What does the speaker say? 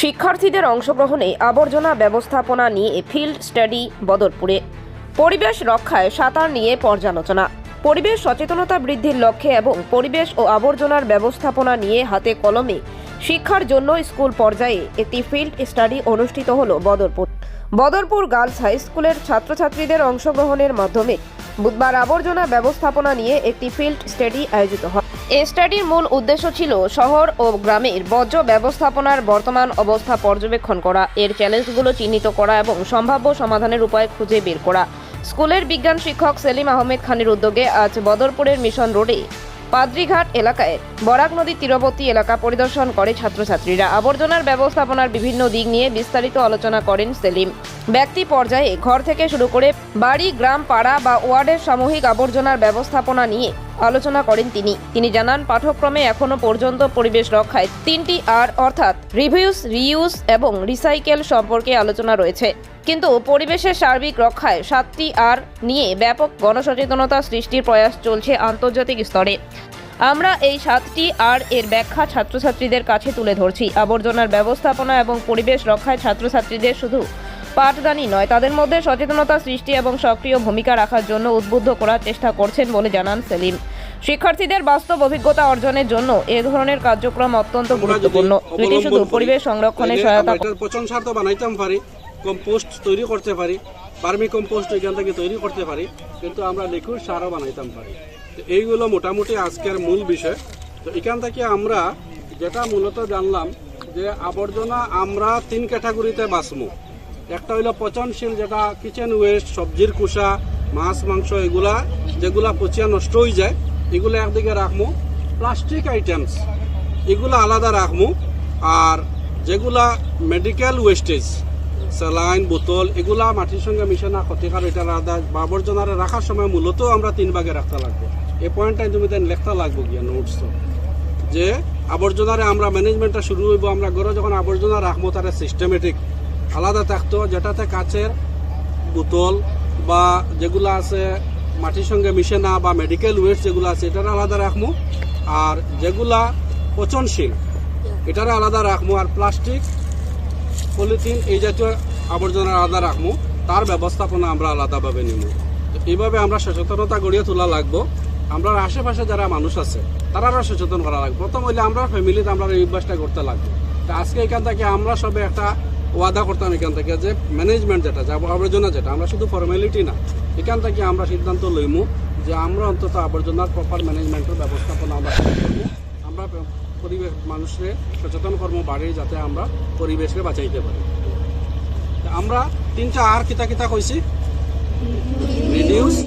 শিক্ষার্থীদের অংশগ্রহণে আবর্জনা ব্যবস্থাপনা নিয়ে ফিল্ড স্টাডি বদরপুরে। পরিবেশ রক্ষায় সাঁতার নিয়ে পর্যালোচনা। পরিবেশ সচেতনতা বৃদ্ধির লক্ষ্যে এবং পরিবেশ ও আবর্জনার ব্যবস্থাপনা নিয়ে হাতে কলমে শিক্ষার জন্য স্কুল পর্যায়ে একটি ফিল্ড স্টাডি অনুষ্ঠিত হল বদরপুর। বদরপুর গার্লস হাই স্কুলের ছাত্রছাত্রীদের অংশগ্রহণের মাধ্যমে বুধবার আবর্জনা ব্যবস্থাপনা নিয়ে একটি ফিল্ড স্টাডি আয়োজিত হয়। এই স্টাডির মূল উদ্দেশ্য ছিল শহর ও গ্রামের বর্জ্য ব্যবস্থাপনার বর্তমান অবস্থা পর্যবেক্ষণ করা, এর চ্যালেঞ্জগুলো চিহ্নিত করা এবং সম্ভাব্য সমাধানের উপায় খুঁজে বের করা। স্কুলের বিজ্ঞান শিক্ষক সেলিম আহমেদ খানের উদ্যোগে আজ বদরপুরের মিশন রোডে পাদ্রিঘাট এলাকায় বরাক নদীর তীরবর্তী এলাকা পরিদর্শন করে ছাত্রছাত্রীরা। আবর্জনার ব্যবস্থাপনার বিভিন্ন দিক নিয়ে বিস্তারিত আলোচনা করেন সেলিম। ব্যক্তি পর্যায়ে ঘর থেকে শুরু করে বাড়ি, গ্রাম, পাড়া বা ওয়ার্ডের সামূহিক আবর্জনার ব্যবস্থাপনা নিয়ে আলোচনা করেন তিনি। তিনি জানান, পাঠ্যক্রমে এখনও পর্যন্ত পরিবেশ রক্ষায় তিনটি আর অর্থাৎ রিভিউস রিউজ এবং রিসাইকেল সম্পর্কে আলোচনা রয়েছে। কিন্তু পরিবেশের সার্বিক রক্ষায় সাতটি আর নিয়ে ব্যাপক গণসচেতনতা সৃষ্টির প্রয়াস চলছে আন্তর্জাতিক স্তরে। আমরা এই সাতটি আর এর ব্যাখ্যা ছাত্রছাত্রীদের কাছে তুলে ধরছি। আবর্জনার ব্যবস্থাপনা এবং পরিবেশ রক্ষায় ছাত্রছাত্রীদের শুধু পাঠদানই নয় তাদের মধ্যে সচেতনতা সৃষ্টি এবং সক্রিয় ভূমিকা রাখার জন্য উদ্বুদ্ধ করার চেষ্টা করছেন বলে জানান সেলিম। শিক্ষার্থীদের বাস্তব অভিজ্ঞতা অর্জনের জন্য এ ধরনের কার্যক্রম অত্যন্ত গুরুত্বপূর্ণ। এটি শুধু পরিবেশ সংরক্ষণে সহায়তা করে পচন সার তো বানাইতাম পারি কম্পোস্ট তৈরি করতে পারি বার্মি কম্পোস্ট এখান থেকে তৈরি করতে পারি কিন্তু আমরা লিকুইড সারও বানাইতাম পারি। তো এইগুলো মোটামুটি আজকের মূল বিষয়। তো এখান থেকে আমরা যেটা মূলত জানলাম যে আবর্জনা আমরা তিন ক্যাটাগরিতে বাঁচবো একটা হইল পচনশীল যেটা কিচেন ওয়েস্ট সবজির কুসা মাছ, মাংস, এগুলা, যেগুলা পচিয়া নষ্ট হয়ে যায়, এগুলো একদিকে রাখব প্লাস্টিক আইটেমস এগুলো আলাদা রাখব আর যেগুলা মেডিকেল ওয়েস্টেজ স্যালাইন বোতল, এগুলা মাটির সঙ্গে মিশে না ক্ষতিকার এটা আলাদা বা আবর্জনারে রাখার সময় মূলত আমরা তিন ভাগে রাখতে লাগবো। এই পয়েন্টটা তুমি দেন লেখতে লাগবো গিয়া নোটস তো যে আবর্জনারে আমরা ম্যানেজমেন্টটা শুরু হইব, আমরা ঘরে যখন আবর্জনা রাখব তারা সিস্টেমেটিক আলাদা থাকতো, যেটাতে কাচের বোতল বা যেগুলো আছে মাটির সঙ্গে মিশে না বা মেডিকেল ওয়েস্ট যেগুলো আছে, এটার আলাদা রাখব আর যেগুলা পচনশীল এটারে আলাদা রাখব আর প্লাস্টিক পলিথিন এই জাতীয় আবর্জনা আলাদা রাখব তার ব্যবস্থাপনা আমরা আলাদাভাবে নিব তো এইভাবে আমরা সচেতনতা গড়িয়ে তোলা লাগবো। আমরা আশেপাশে যারা মানুষ আছে তারা সচেতন করা লাগবে। প্রথম হইলে আমরা ফ্যামিলিতে আমরা এই অভ্যাসটা করতে লাগবে। তো আজকে এখান থেকে আমরা সবে একটা ওয়াদা করতাম এখান থেকে যে ম্যানেজমেন্ট যেটা, যে আবর্জনা যেটা, আমরা শুধু ফর্মালিটি না, এখান থেকে আমরা সিদ্ধান্ত লইমু যে আমরা অন্তত আবর্জনার প্রপার ম্যানেজমেন্টের ব্যবস্থাপনা আমরা আমরা পরিবেশ, মানুষকে সচেতন কর্ম বাড়ি যাতে আমরা পরিবেশকে বাঁচাইতে পারি। আমরা তিনটা আর কিতা কিতা কইছি। রিডিউস